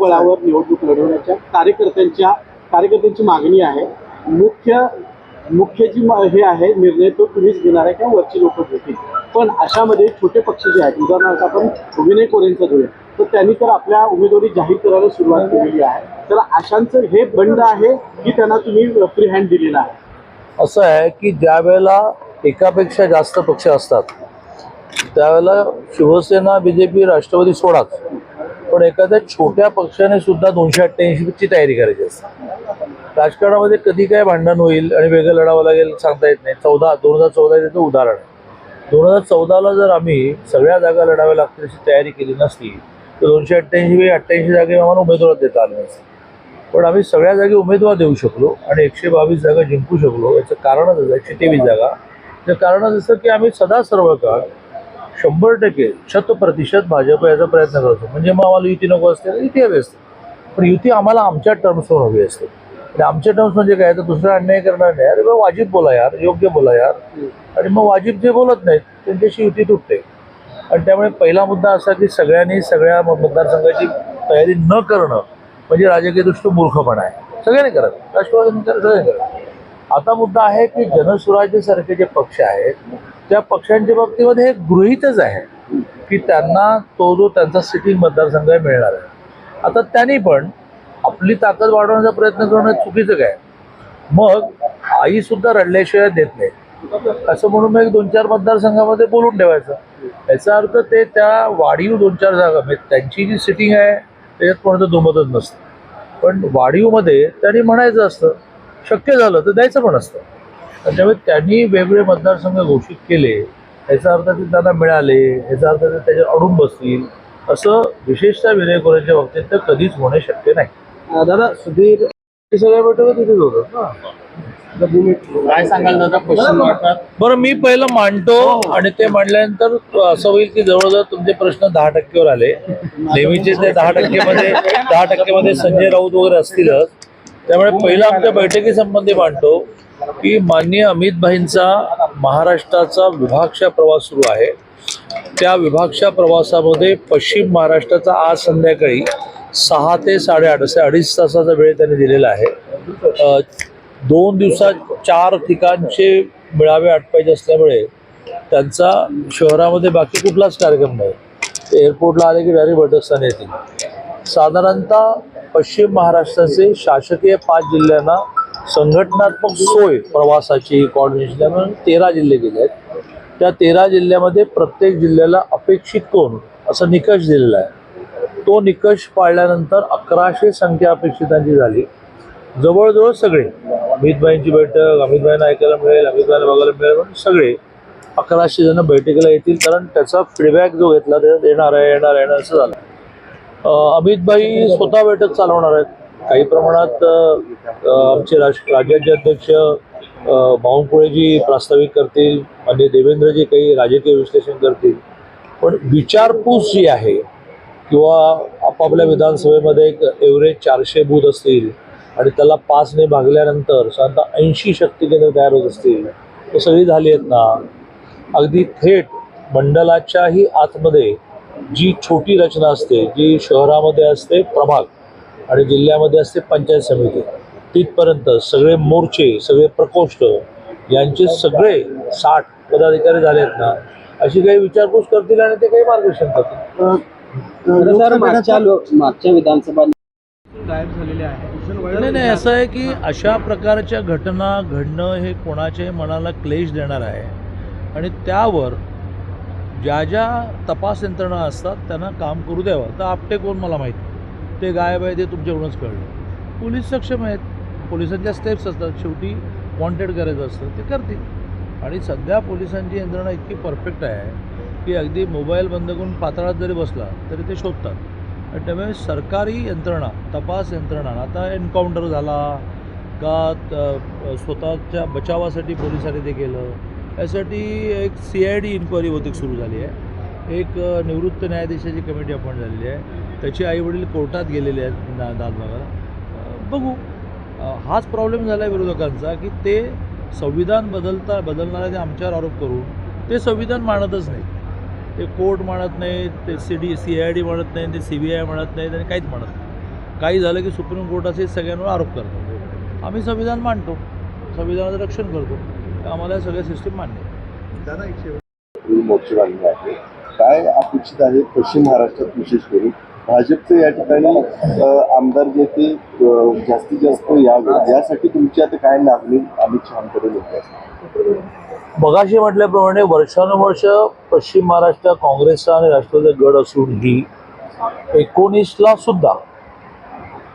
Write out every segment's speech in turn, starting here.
स्वबळावर निवडणूक लढवण्याच्या कार्यकर्त्यांच्या कार्यकर्त्यांची मागणी आहे. मुख्य मुख्य जी हे आहे निर्णय तो तुम्हीच घेणार आहे किंवा वरची लोक घेतील. पण अशामध्ये छोटे पक्ष जे आहेत उदाहरणार्थ आपण विनय कोरेंचा घेऊया तर त्यांनी तर आपल्या उमेदवारी जाहीर करायला सुरुवात केलेली आहे. तर अशांचं हे बंड आहे की त्यांना तुम्ही फ्री हँड दिलेला आहे? असं आहे की ज्या वेळेला एकापेक्षा जास्त पक्ष असतात त्यावेळेला Shiv Sena B J P Rashtrawadi सोडाच. पण एखाद्या छोट्या पक्षाने सुद्धा दोनशे अठ्ठ्याऐंशीची तयारी करायची असते. राजकारणामध्ये कधी काय भांडण होईल आणि वेगळं लढावं लागेल सांगता येत नाही. चौदा दोन हजार चौदा त्याचं उदाहरण आहे. दोन हजार चौदाला जर आम्ही सगळ्या जागा लढाव्या लागतील अशी तयारी केली नसती तर दोनशे अठ्ठ्याऐंशी अठ्ठ्याऐंशी जागे आम्हाला उमेदवार देता आले नसते. पण आम्ही सगळ्या जागी उमेदवार देऊ शकलो आणि एकशे बावीस जागा जिंकू शकलो याचं कारणच असं एकशे तेवीस जागा. याचं कारणच असं की आम्ही सदा सर्व काळ शंभर टक्के शत प्रतिशत भाजप याचा प्रयत्न करतो. म्हणजे मग आम्हाला युती नको असते तर युती हवी असते. पण युती आम्हाला आमच्या टर्म्सवर हवी असते. आणि आमच्या टर्म्स म्हणजे काय? तर दुसरा अन्याय करणार नाही. अरे बा वाजिब बोला यार योग्य बोला यार. आणि मग वाजिब जे बोलत नाहीत त्यांच्याशी युती तुटते. आणि त्यामुळे पहिला मुद्दा असा की सगळ्यांनी सगळ्या मतदारसंघाची तयारी न करणं म्हणजे राजकीय दृष्ट मूर्खपणा आहे. सगळ्यांनी करत राष्ट्रवादी करत सगळ्यांनी करत आता मुद्दा आहे की जनसुराज्यसारखे जे पक्ष आहेत त्या पक्षांच्या बाबतीमध्ये हे गृहीतच आहे की त्यांना तो जो त्यांचा सिटिंग मतदारसंघ आहे मिळणार आहे. आता त्यांनी पण आपली ताकद वाढवण्याचा प्रयत्न करणं चुकीचं काय? मग आई सुद्धा रडल्याशिवाय देत नाही. असं म्हणून मग एक दोन चार मतदारसंघामध्ये बोलून ठेवायचं. याचा अर्थ ते त्या वाढीव दोन चार जागा म्हणजे त्यांची जी सिटिंग आहे त्याच्यात कोणाचं दुमतच नसतं. पण वाढीवमध्ये त्यांनी म्हणायचं असतं शक्य झालं तर द्यायचं पण असतं. आणि त्यामुळे त्यांनी वेगवेगळे मतदारसंघ घोषित केले याचा अर्थ ते त्यांना मिळाले याचा अर्थ ते त्याच्यावर अडून बसतील असं विशेषतः विनय कोरेच्या बाबतीत तर कधीच होणे शक्य नाही. दादा सुधीर हे सगळ्या बैठका तिथेच होतात ना? काय सांगाल दादा? बरं मी पहिलं मांडतो आणि ते मांडल्यानंतर असं होईल की जवळजवळ तुमचे प्रश्न दहा टक्केवर आले. नेहमीचे ते दहा टक्केमध्ये दहा टक्केमध्ये संजय राऊत वगैरे असतीलच. त्यामुळे पहिला आमच्या बैठकीसंबंधी मांडतो की माननीय अमितभाईंचा महाराष्ट्राचा विभागशा प्रवास सुरू आहे. त्या विभागशा प्रवासामध्ये पश्चिम महाराष्ट्राचा आज संध्याकाळी सहा ते साडेआठ असे अडीच तासाचा वेळ त्यांनी दिलेला आहे. दोन दिवसात चार ठिकाणचे मेळावे आटपायचे असल्यामुळे त्यांचा शहरामध्ये बाकी कुठलाच कार्यक्रम नाही. ते एअरपोर्टला आले की डायरेक्ट बैठकस्थानी येतील. साधारणतः पश्चिम महाराष्ट्राचे शासकीय पाच जिल्ह्यांना संघटनात्मक सोय प्रवासाची कॉर्डिनेशन म्हणून तेरा जिल्हे गेले आहेत. त्या तेरा जिल्ह्यामध्ये प्रत्येक जिल्ह्याला अपेक्षित कोण असा निकष दिलेला आहे. तो निकष पाळल्यानंतर अकराशे संख्या अपेक्षितांची झाली. जवळजवळ सगळे अमितभाईंची बैठक अमितभाईंना ऐकायला मिळेल अमितभाईंना बघायला मिळेल म्हणून सगळे अकराशे जण बैठकीला येतील कारण त्याचा फीडबॅक जो घेतला ते येणार आहे येणार आहे येणार असं झालं. अमितभाई स्वतः बैठक चालवणार आहेत. काही प्रमाणात आमचे राज राज्याचे अध्यक्ष बावनकुळेजी प्रास्ताविक करतील आणि देवेंद्रजी काही राजकीय विश्लेषण करतील. पण विचारपूस जी आहे किंवा आपापल्या विधानसभेमध्ये एक एव्हरेज चारशे बूथ असतील आणि त्याला पाचने भागल्यानंतर साधारणतः ऐंशी शक्ती केंद्र तयार होत असतील तर सगळी झाली आहेत ना? अगदी थेट मंडलाच्याही आतमध्ये जी छोटी रचना असते जी शहरामध्ये असते प्रभाग आणि जिल्ह्यामध्ये असते पंचायत समिती तिथपर्यंत सगळे मोर्चे सगळे प्रकोष्ठ यांचे सगळे साठ पदाधिकारी झाले आहेत ना अशी काही विचारपूस करतील आणि ते काही मार्गदर्शन करतील. मागच्या विधानसभा गायब झालेले आहे. नाही नाही असं आहे की अशा प्रकारच्या घटना घडणं हे कोणाच्याही मनाला क्लेश देणार आहे आणि त्यावर ज्या ज्या तपास यंत्रणा असतात त्यांना काम करू द्यावं. तर आपटे कोण मला माहीत ते गायब आहे ते तुमच्याकडूनच कळलं. पोलीस सक्षम आहेत. पोलिसांच्या स्टेप्स असतात. शेवटी वॉन्टेड करायचं असतं ते करतील. आणि सध्या पोलिसांची यंत्रणा इतकी परफेक्ट आहे की अगदी मोबाईल बंद करून पातळात जरी बसला तरी ते शोधतात. आणि त्यामुळे सरकारी यंत्रणा तपास यंत्रणा आता एन्काउंटर झाला का त- स्वतःच्या बचावासाठी पोलिसांनी ते केलं? यासाठी एक सी आय डी इन्क्वायरी बहुतेक सुरू झाली आहे. एक निवृत्त न्यायाधीशाची कमिटी अपॉइंट झालेली आहे. त्याचे आईवडील कोर्टात गेलेले आहेत ना दाद बघू. हाच प्रॉब्लेम झाला आहे विरोधकांचा की ते संविधान बदलता बदलणाऱ्या ते आमच्यावर आरोप करून ते संविधान मानतच नाही ते कोर्ट मानत नाहीत ते C D C I D म्हणत नाही ते सी बी आय म्हणत नाहीत आणि काहीच म्हणत नाही काही झालं की सुप्रीम कोर्टाचे सगळ्यांवर आरोप करतात. आम्ही संविधान मांडतो. संविधानाचं रक्षण करतो. तर आम्हाला सगळ्या सिस्टीम मान्य आहे. मोर्चे बांधले आहे काय अपेक्षित आहे पश्चिम महाराष्ट्रात विशेष करून? भाजपचे या ठिकाणी आमदार जे ते जास्तीत जास्त यावे यासाठी तुमची आता काय मागणी अमित शहाकडे होते मगाशी म्हटल्याप्रमाणे वर्षानुवर्ष पश्चिम महाराष्ट्र काँग्रेसचा आणि राष्ट्रवादी गड असूनही एकोणीसला सुद्धा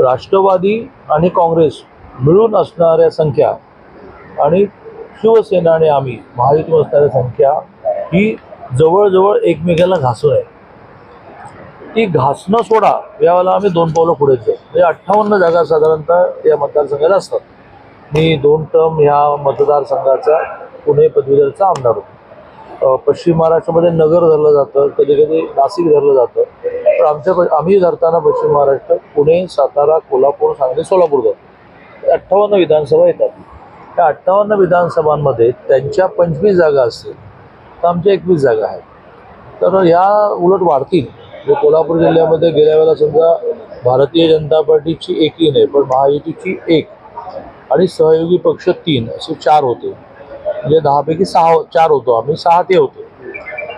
राष्ट्रवादी आणि काँग्रेस मिळून असणाऱ्या संख्या आणि शिवसेना आणि आम्ही महायुतीमध्ये असणाऱ्या संख्या ही जवळजवळ एकमेकाला घासून आहे. ती घासणं सोडा यावेळेला आम्ही दोन पावलं पुढे जाऊ म्हणजे अठ्ठावन्न जागा साधारणतः या मतदारसंघाला असतात. मी दोन टर्म ह्या मतदारसंघाचा पुणे पदवीधरचा आमदार होतो. पश्चिम महाराष्ट्रामध्ये नगर धरलं जातं कधी कधी नाशिक धरलं जातं. पण आमच्या आम्ही धरताना पश्चिम महाराष्ट्र पुणे सातारा कोल्हापूर सांगली सोलापूर जातो अठ्ठावन्न विधानसभा येतात. त्या अठ्ठावन्न विधानसभांमध्ये त्यांच्या पंचवीस जागा असतील तर आमच्या एकवीस जागा आहेत. तर या उलट वाढतील. म्हणजे कोल्हापूर जिल्ह्यामध्ये गेल्या वेळेला समजा भारतीय जनता पार्टीची एकही नाही पण महायुतीची एक आणि सहयोगी पक्ष तीन असे चार होते. म्हणजे दहापैकी सहा हो-, चार होतो आम्ही सहा ते होतो.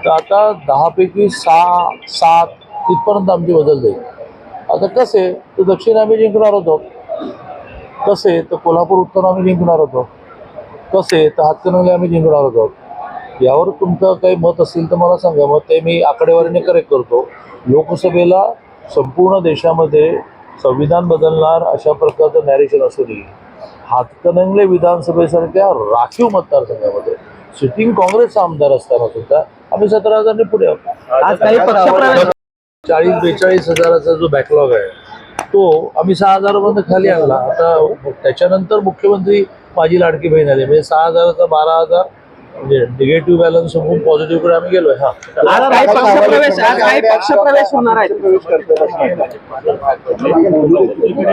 तर आता दहापैकी सहा सात तिथपर्यंत आमची बदल जाईल. आता कसे तर दक्षिण आम्ही जिंकणार होतो. कसे तर कोल्हापूर उत्तर आम्ही जिंकणार होतो. कसे तर हातकणंगले आम्ही जिंकणार होतो. यावर तुमचं काही मत असेल तर मला सांगा. मग ते मी आकडेवारीने करेक्ट करतो. लोकसभेला संपूर्ण देशामध्ये संविधान बदलणार अशा प्रकारचं नॅरेशन असू नये हातकणंगले विधानसभेसारख्या राखीव मतदारसंघामध्ये सिटिंग काँग्रेसचा आमदार असताना सुद्धा आम्ही सतरा हजारने पुढे आहोत. चाळीस बेचाळीस हजाराचा जो बॅकलॉग आहे तो आम्ही सहा हजारापर्यंत खाली आणला. आता त्याच्यानंतर मुख्यमंत्री माझी लाडकी बहीण आली. म्हणजे सहा हजाराचा बारा हजार म्हणजे निगेटिव्ह बॅलन्स होऊन पॉझिटिव्हकडे आम्ही गेलोय. हा. आज काही पक्षप्रवेश आज काही पक्षप्रवेश होणार आहेत.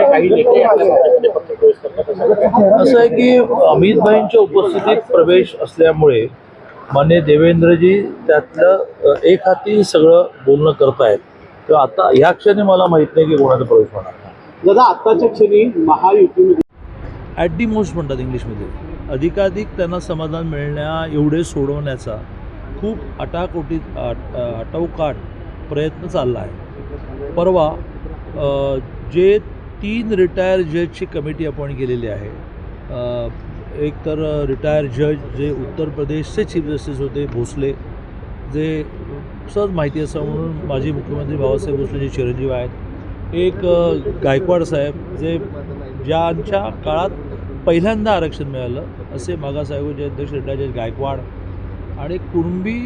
काही नेते आपल्या पक्षप्रवेश करतात असं आहे की अमित भाईंच्या उपस्थितीत प्रवेश असल्यामुळे मान्य देवेंद्रजी त्यातलं एक हाती सगळं बोलणं करतायत. तर आता ह्या क्षणी मला माहीत नाही की कोणाचा प्रवेश होणार दादा आत्ताच्या क्षणी महायुतीमध्ये ॲट दी मोस्ट म्हणतात इंग्लिशमध्ये. अधिकाधिक त्यांना समाधान मिळण्या एवढे सोडवण्याचा खूप अटाकोटी आट आटावकाट प्रयत्न चालला आहे. परवा जे तीन रिटायर जजची कमिटी अपॉइंट केलेली आहे एक तर रिटायर जज जे उत्तर प्रदेशचे चीफ जस्टिस होते भोसले जे सहज माहिती असं म्हणून माजी मुख्यमंत्री बाबासाहेब भोसले जे चिरंजीव आहेत. एक गायकवाड साहेब जे ज्यांच्या काळात पहिल्यांदा आरक्षण मिळालं असे मागास अध्यक्ष रिटायर गायकवाड आणि कुणबी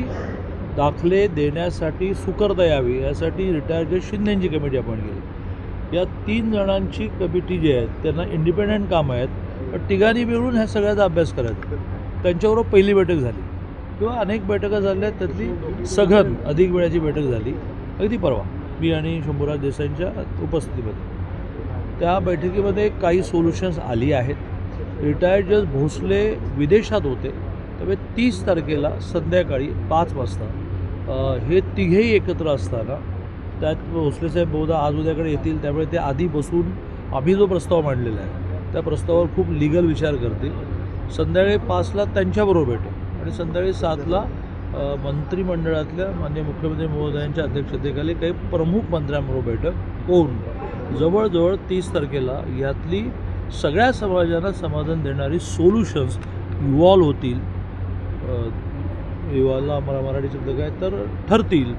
दाखले देण्यासाठी सुकरता यावी यासाठी रिटायर्ड जज शिंदेची कमिटी आपण केली. या तीन जणांची कमिटी जी आहेत त्यांना इंडिपेंडंट कामं आहेत पण तिघांनी मिळून ह्या सगळ्याचा अभ्यास करायचा त्यांच्याबरोबर पहिली बैठक झाली. किंवा अनेक बैठका झाल्या त्यातली सघन अधिक वेळाची बैठक झाली. अगदी परवा मी आणि शंभूराज देसाईंच्या उपस्थितीमध्ये. त्या बैठकीमध्ये काही सोल्युशन्स आली आहेत. रिटायर्ड जज भोसले विदेशात होते त्यामुळे तीस तारखेला संध्याकाळी पाच वाजता हे तिघेही एकत्र असताना त्यात भोसले साहेब बहुधा आज उद्याकडे येतील त्यामुळे ते आधी बसून आम्ही जो प्रस्ताव मांडलेला आहे त्या प्रस्तावावर खूप लिगल विचार करतील. संध्याकाळी पाचला त्यांच्याबरोबर भेटेल आणि संध्याकाळी सातला मंत्रिमंडळातल्या माननीय मुख्यमंत्री महोदयांच्या अध्यक्षतेखाली काही प्रमुख मंत्र्यांबरोबर बैठक होऊन जवळजवळ तीस तारखेला यातली सगळ्या समाजाला समाधान देणारी सोल्युशन्स इव्हॉल्व होतील. इव्हॉल्वला मला मराठी शब्द काय तर ठरतील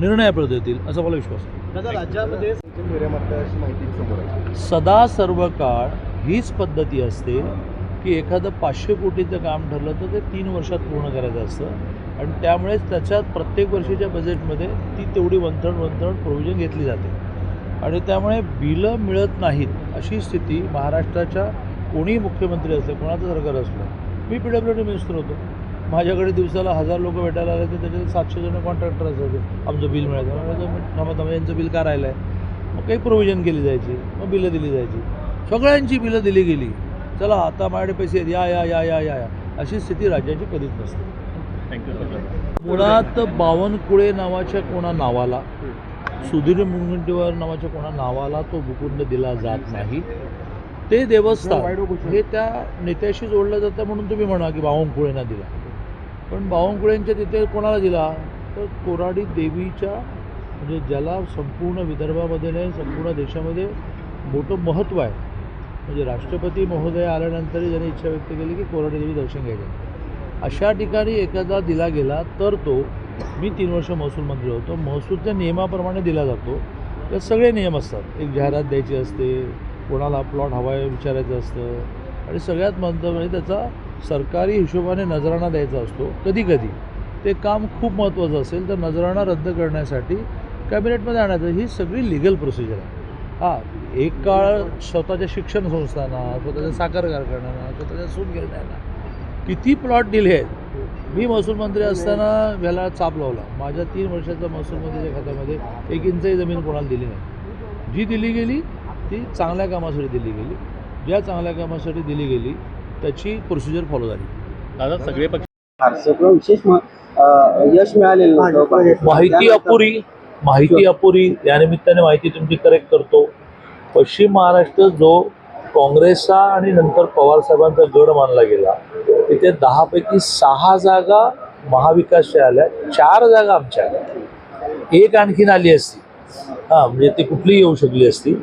निर्णयाप्रत येतील असा मला विश्वास आहे. दादा राज्यामध्ये माहिती समोर आहे सदा सर्व काळ हीच पद्धती असते की एखादं पाचशे कोटीचं काम ठरलं तर ते तीन वर्षात पूर्ण करायचं असतं. आणि त्यामुळेच त्याच्यात प्रत्येक वर्षीच्या बजेटमध्ये ती तेवढी वंथण वंथण प्रोव्हिजन घेतली जाते. आणि त्यामुळे बिलं मिळत नाहीत अशी स्थिती महाराष्ट्राच्या कोणीही मुख्यमंत्री असले कोणाचं सरकार असलं मी पी डब्ल्यू डी मिनिस्टर होतो. माझ्याकडे दिवसाला हजार लोक भेटायला आले तर त्याच्यात सातशे जण कॉन्ट्रॅक्टर असायचे. आमचं बिल मिळायचं. थांबा थांबा यांचं बिल का राहिलं आहे मग काही प्रोव्हिजन केली जायची मग बिलं दिली जायची. सगळ्यांची बिलं दिली गेली. चला आता माझ्याकडे पैसे आहेत. या या या या या या. अशी स्थिती राज्याची कधीच नसते. थँक्यू मुळात बावनकुळे नावाच्या कोणा नावाला सुधीर मुनगंटीवार नावाच्या कोणा नावाला तो भूखंड दिला जात नाही. ते देवस्थान हे त्या नेत्याशी जोडलं जातं म्हणून तुम्ही म्हणा की बावनकुळेंना दिला. पण बावनकुळेंच्या तिथे कोणाला दिला? तर कोराडी देवीच्या म्हणजे ज्याला संपूर्ण विदर्भामध्ये नाही संपूर्ण देशामध्ये मोठं महत्त्व आहे. म्हणजे राष्ट्रपती महोदय आल्यानंतरही ज्याने इच्छा व्यक्त केली की कोराडी देवी दर्शन घ्यायचं. अशा ठिकाणी एखादा दिला गेला तर तो मी तीन वर्ष महसूल मंत्री होतो महसूलच्या नियमाप्रमाणे दिला जातो. त्यात सगळे नियम असतात. एक जाहिरात द्यायची असते कोणाला प्लॉट हवा आहे विचारायचं असतं आणि सगळ्यात महत्त्व म्हणजे त्याचा सरकारी हिशोबाने नजराणा द्यायचा असतो. कधी कधी ते काम खूप महत्त्वाचं असेल तर नजराणा रद्द करण्यासाठी कॅबिनेटमध्ये आणायचं. ही सगळी लिगल प्रोसिजर आहे. हां एक काळ स्वतःच्या शिक्षण संस्थांना स्वतःच्या साखर कारखान्यांना स्वतःच्या सूत गिरण्यांना. किती प्लॉट दिले आहेत? मी महसूल मंत्री असताना याला चाप लावला. माझ्या तीन वर्षाच्या महसूल मंत्रीच्या खात्यामध्ये एक इंचही जमीन कोणाला दिली नाही. जी दिली गेली ती चांगल्या कामासाठी दिली गेली. ज्या चांगल्या कामासाठी दिली गेली त्याची प्रोसिजर फॉलो झाली. दादा सगळे पक्ष विशेष यश मिळालेलं माहिती अपुरी माहिती अपुरी. या निमित्ताने माहिती तुमची करेक्ट करतो. पश्चिम महाराष्ट्र जो काँग्रेसचा आणि नंतर पवार साहेबांचा गड मानला गेला तिथे दहापैकी सहा जागा महाविकासच्या आल्या चार जागा आमच्या. आल्या एक आणखीन आली असती. हां म्हणजे ती कुठलीही येऊ शकली असती.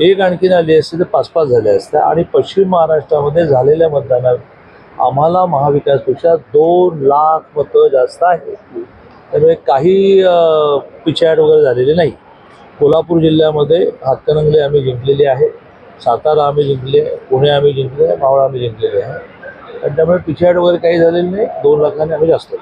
एक आणखीन आली असती तर पाच पाच झाल्या असत्या. आणि पश्चिम महाराष्ट्रामध्ये झालेल्या मतदानात आम्हाला महाविकासपेक्षा दोन लाख मतं जास्त आहेत. त्यामुळे काही पिछाड वगैरे झालेले नाही. कोल्हापूर जिल्ह्यामध्ये हातकणंगले आम्ही जिंकलेली आहे. सातारा आम्ही जिंकले पुणे आम्ही जिंकले मावळ आम्ही जिंकलेले आहे. आणि त्यामुळे पिछाड वगैरे काही झालेलं नाही. दोन लाखांनी आम्ही जास्त.